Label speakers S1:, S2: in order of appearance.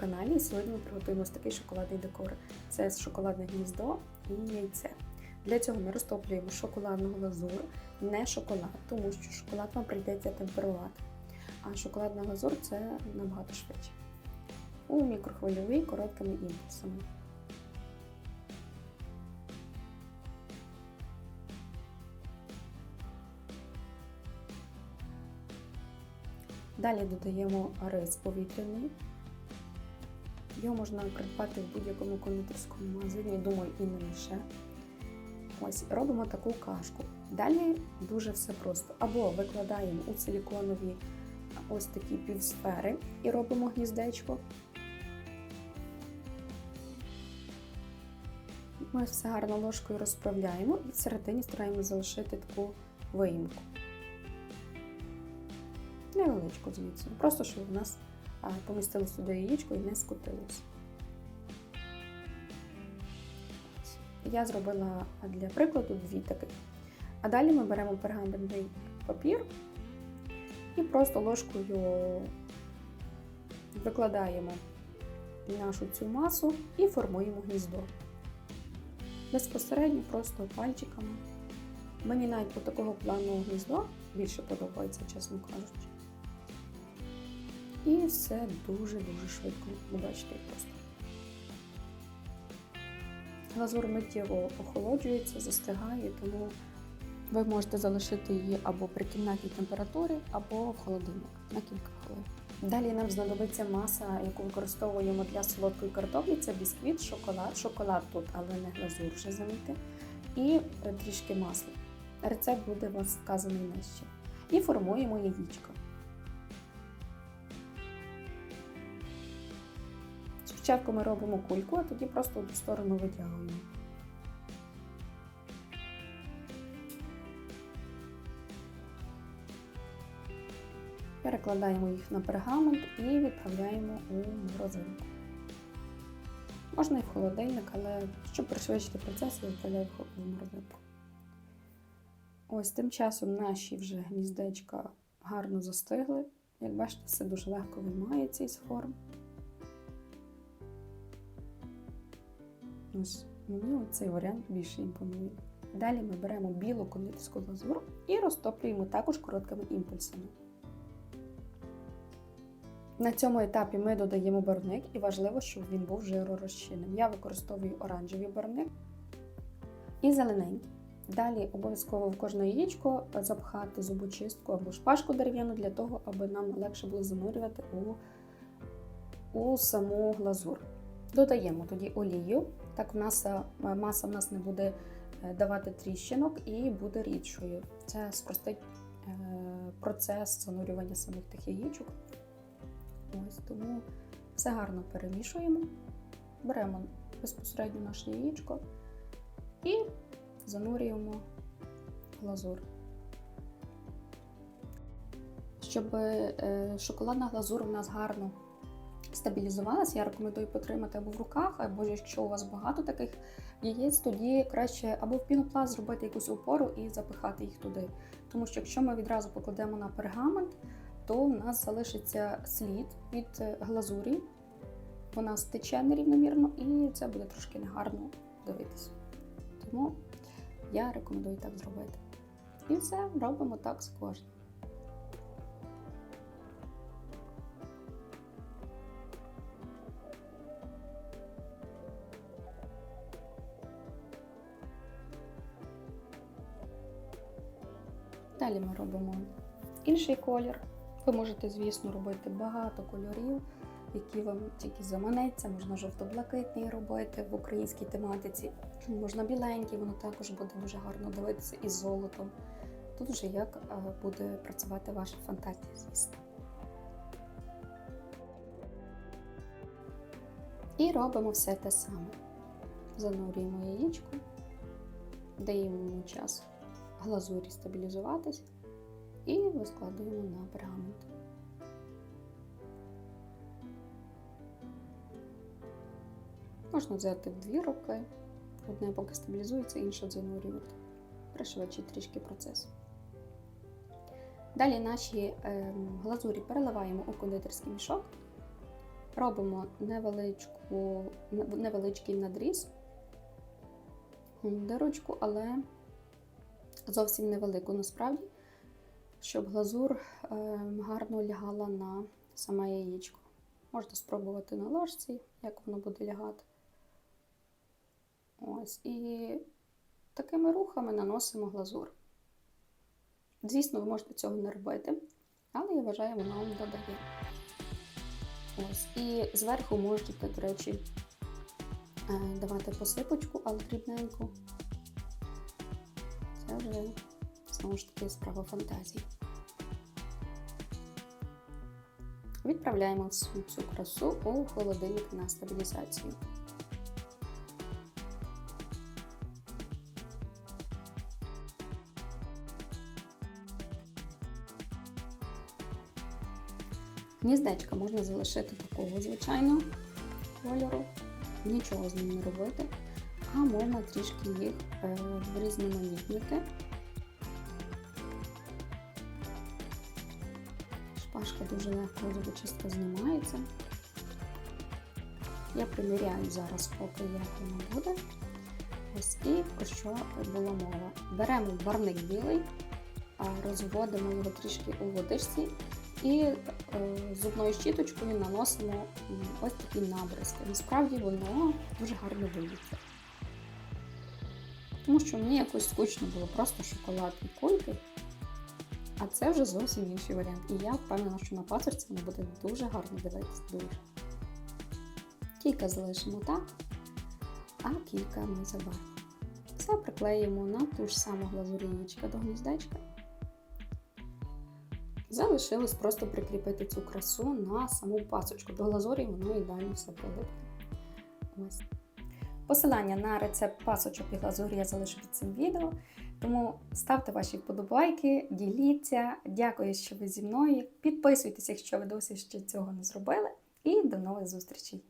S1: каналі. І сьогодні ми приготуємо ось такий шоколадний декор. Це шоколадне гніздо і яйце. Для цього ми розтоплюємо шоколадну глазур, не шоколад, тому що шоколад вам прийдеться темперувати. А шоколадна глазур це набагато швидше. У мікрохвильовій короткими імпульсами. Далі додаємо рис повітряний. Його можна придбати в будь-якому кондитерському магазині, думаю, і не лише. Ось робимо таку кашку. Далі дуже все просто. Або викладаємо у силіконові ось такі півсфери і робимо гніздечко. Ми все гарно ложкою розправляємо і всередині стараємося залишити таку виїмку. Невеличку, звісно. Просто щоб у нас помістили сюди яєчко і не скотилося. Я зробила для прикладу дві таких. А далі ми беремо пергаментний папір і просто ложкою викладаємо нашу цю масу і формуємо гніздо. Безпосередньо просто пальчиками. Мені навіть по такого плану гніздо більше подобається, чесно кажучи. І все дуже-дуже швидко. Ви бачите просто. Глазур миттєво охолоджується, застигає, тому ви можете залишити її або при кімнатній температурі, або в холодильник на кілька хвилин. Далі нам знадобиться маса, яку використовуємо для солодкої картоплі. Це бісквіт, шоколад, шоколад тут, але не глазур вже заміти, і трішки масла. Рецепт буде у вас вказаний нижче. І формуємо яєчко. Спочатку ми робимо кульку, а тоді просто одну сторону витягуємо. Перекладаємо їх на пергамент і відправляємо у морозилку. Можна і в холодильник, але щоб пришвидшити процес, я відправляю в морозилку. Ось тим часом наші вже гніздечка гарно застигли. Як бачите, все дуже легко виймається із форм. Ось мені цей варіант більше імпонує. Далі ми беремо білу кондитерську глазур і розтоплюємо також короткими імпульсами. На цьому етапі ми додаємо барвник і важливо, щоб він був жиророзчинним. Я використовую оранжевий барвник і зелененький. Далі обов'язково в кожне яєчко запхати зубочистку або шпажку дерев'яну для того, аби нам легше було занурювати у, у саму глазур. Додаємо тоді олію, так в нас маса в нас не буде давати тріщинок і буде рідшою. Це спростить процес занурювання самих тих яєчок. Ось Тому все гарно перемішуємо, беремо безпосередньо наше яєчко і занурюємо глазур. Щоб шоколадна глазур у нас гарно стабілізувалася, я рекомендую потримати або в руках, або якщо у вас багато таких яєць, тоді краще або в пінопласт зробити якусь опору і запихати їх туди. Тому що якщо ми відразу покладемо на пергамент, то у нас залишиться слід від глазурі, вона стече нерівномірно і це буде трошки негарно дивитися. Тому я рекомендую так зробити. І все робимо так з кожним. Далі ми робимо інший колір. Ви можете, звісно, робити багато кольорів, які вам тільки заманеться. Можна жовто-блакитний робити в українській тематиці. Можна біленький, воно також буде дуже гарно дивитися із золотом. Тут вже як буде працювати ваша фантазія, звісно. І робимо все те саме. Занурюємо яєчко, даємо йому час глазурі стабілізуватись і розкладуємо на пергамент. Можна взяти в дві руки, одне поки стабілізується, інше занурювати. Пришвидшить трішки процес. Далі наші е, глазурі переливаємо у кондитерський мішок Робимо невеличку, невеличкий надріз, дирочку, але зовсім невелику насправді, щоб глазур е, гарно лягала на саме яєчко. Можете спробувати на ложці, як воно буде лягати. Ось, і такими рухами наносимо глазур. Звісно, ви можете цього не робити, але я вважаю, воно вам додає. Ось, і зверху можете, до речі, е, давати посипочку, але дрібненьку. Це вже, знову ж таки, справа фантазії. Відправляємо всю цю красу у холодильник на стабілізацію. Гніздечка можна залишити такого звичайного кольору, нічого з ним не робити, а можна трішки їх е, різноманітнити. Шпажка дуже легко зубочистка знімається. Я приміряю зараз, поки як воно буде. Ось і про що була мова. Беремо барник білий, розводимо його трішки у водичці і е, зубною щіточкою наносимо ось такі набризки. Насправді воно дуже гарно виїться. Тому що мені якось скучно було просто шоколад і кульки. А це вже зовсім інший варіант. І я впевнена, що на пасочці воно буде дуже гарно дивитися. Дуже. Кілька залишимо так, а кілька ми забавимо. Все приклеїмо на ту ж саму глазурь до гніздечка. Залишилось просто прикріпити цю красу на саму пасочку. До глазурі воно ідеально все прилипне. Ось. Посилання на рецепт пасочок і глазурі я залишу під цим відео. Тому ставте ваші вподобайки, діліться. Дякую, що ви зі мною. Підписуйтесь, якщо ви досі ще цього не зробили. І до нових зустрічей!